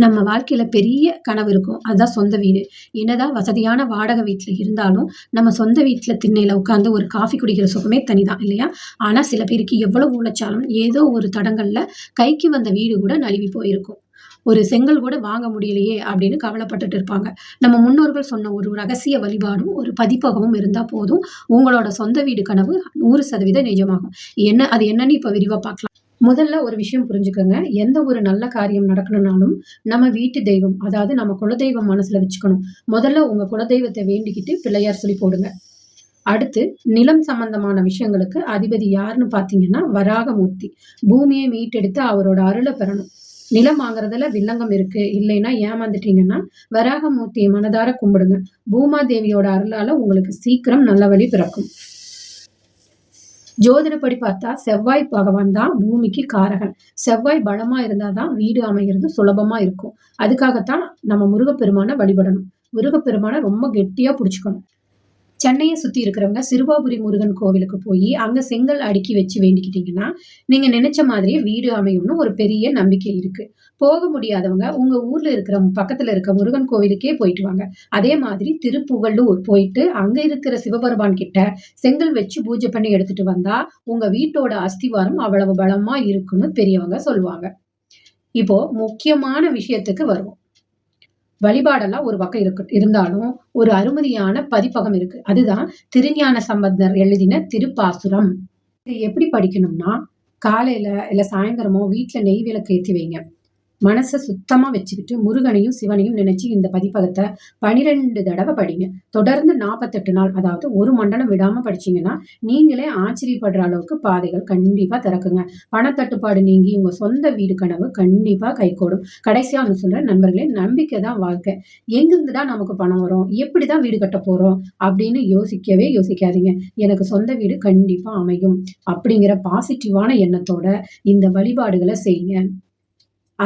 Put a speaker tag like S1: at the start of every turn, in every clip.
S1: நம்ம வாழ்க்கையில பெரிய கனவு இருக்கும். அதுதான் சொந்த வீடு. என்னதான் வசதியான வாடகை வீட்டில் இருந்தாலும், நம்ம சொந்த வீட்டில் திண்ணையில உட்காந்து ஒரு காஃபி குடிக்கிற சுகமே தனிதான் இல்லையா? ஆனா சில பேருக்கு எவ்வளவு உழைச்சாலும், ஏதோ ஒரு தடங்கள்ல கைக்கு வந்த வீடு கூட நழுவி போயிருக்கும். ஒரு செங்கல் கூட வாங்க முடியலையே அப்படின்னு கவலைப்பட்டுட்டு இருப்பாங்க. நம்ம முன்னோர்கள் சொன்ன ஒரு ரகசிய வழிபாடும், ஒரு பதிப்பகமும் இருந்தா போதும், உங்களோட சொந்த வீடு கனவு 100% நிஜமாகும். என்ன அது என்னன்னு இப்ப விரிவா பார்க்கலாம். முதல்ல ஒரு விஷயம் புரிஞ்சுக்கோங்க எந்த ஒரு நல்ல காரியம் நடக்கணும்னாலும், நம்ம வீட்டு தெய்வம், அதாவது நம்ம குலதெய்வம் மனசுல வச்சுக்கணும். முதல்ல உங்க குலதெய்வத்தை வேண்டிக்கிட்டு பிள்ளையார் சொல்லி போடுங்க. அடுத்து நிலம் சம்பந்தமான விஷயங்களுக்கு அதிபதி யாருன்னு பார்த்தீங்கன்னா, வராகமூர்த்தி. பூமியை மீட்டெடுத்து அவரோட அருளை பெறணும். நிலம் வாங்குறதுல வில்லங்கம் இருக்கு, இல்லைன்னா ஏமாந்துட்டீங்கன்னா, வராகமூர்த்தியை மனதார கும்பிடுங்க. பூமாதேவியோட அருளால உங்களுக்கு சீக்கிரம் நல்ல வழி பிறக்கும். ஜோதிடப்படி பார்த்தா செவ்வாய் பகவான் தான் பூமிக்கு காரகன். செவ்வாய் பலமா இருந்தா தான் வீடு அமைகிறது சுலபமா இருக்கும். அதுக்காகத்தான் நம்ம முருகப்பெருமான வழிபடணும். முருகப்பெருமான ரொம்ப கெட்டியா புடிச்சுக்கணும். சென்னையை சுற்றி இருக்கிறவங்க சிறுவாபுரி முருகன் கோவிலுக்கு போய் அங்கே செங்கல் அடுக்கி வச்சு வேண்டிக்கிட்டீங்கன்னா, நீங்கள் நினச்ச மாதிரியே வீடு அமையும்னு ஒரு பெரிய நம்பிக்கை இருக்குது போக முடியாதவங்க உங்கள் ஊரில் இருக்கிற பக்கத்தில் இருக்க முருகன் கோவிலுக்கே போயிட்டு வாங்க. அதே மாதிரி திருப்புகலூர் போயிட்டு, அங்கே இருக்கிற சிவபெருமான் கிட்ட செங்கல் வச்சு பூஜை பண்ணி எடுத்துட்டு வந்தால் உங்கள் வீட்டோட அஸ்திவாரம் அவ்வளவு பலமாக இருக்குன்னு பெரியவங்க சொல்லுவாங்க. இப்போ முக்கியமான விஷயத்துக்கு வருவோம். வழிபாடெல்லாம் ஒரு பக்கம் இருக்கு இருந்தாலும், ஒரு அருமதியான பதிப்பகம் இருக்கு. அதுதான் திருஞான சம்பந்தர் எழுதின திருப்பாசுரம். இது எப்படி படிக்கணும்னா, காலையில இல்ல சாயந்தரமோ வீட்டுல நெய் விளக்கு ஏற்றி வைங்க. மனசை சுத்தமாக வச்சுக்கிட்டு முருகனையும், சிவனையும் நினைச்சு இந்த பதிப்பகத்தை பனிரெண்டு தடவை படிங்க. தொடர்ந்து 48 நாள், அதாவது ஒரு மண்டலம் விடாமல் படிச்சீங்கன்னா, நீங்களே ஆச்சரியப்படுற அளவுக்கு பாதைகள் கண்டிப்பாக திறக்குங்க. பணத்தட்டுப்பாடு நீங்கி உங்கள் சொந்த வீடு கனவு கண்டிப்பாக கைகூடும். கடைசியாக நான் சொல்கிறேன் நண்பர்களே, நம்பிக்கை தான் வாழ்க்கை. எங்கிருந்துடா நமக்கு பணம் வரும்? எப்படி தான் வீடு கட்டப் போகிறோம் அப்படின்னு யோசிக்கவே யோசிக்காதீங்க. எனக்கு சொந்த வீடு கண்டிப்பாக அமையும். அப்படிங்கிற பாசிட்டிவான எண்ணத்தோட இந்த வழிபாடுகளை செய்யுங்க.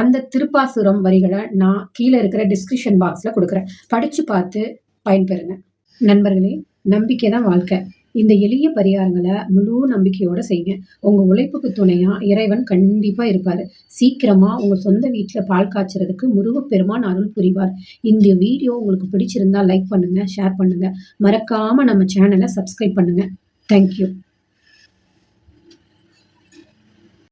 S1: அந்த திருப்பாசுரம் வரிகளை நான் கீழே இருக்கிற டிஸ்கிரிப்ஷன் பாக்ஸில் கொடுக்குறேன் படித்து பார்த்து பயன்பெறுங்க. நண்பர்களே, நம்பிக்கை தான் வாழ்க்கை. இந்த எளிய பரிகாரங்களை முழு நம்பிக்கையோட செய்யுங்க. உங்கள் உழைப்புக்கு துணையாக இறைவன் கண்டிப்பாக இருப்பார் சீக்கிரமாக உங்கள் சொந்த வீட்டில் பால் காய்ச்சறதுக்கு முருகப்பெருமான் அருள் புரிவார். இந்த வீடியோ உங்களுக்கு பிடிச்சிருந்தா லைக் பண்ணுங்கள் ஷேர் பண்ணுங்கள் மறக்காமல் நம்ம சேனலை சப்ஸ்கிரைப் பண்ணுங்கள் தேங்க் யூ.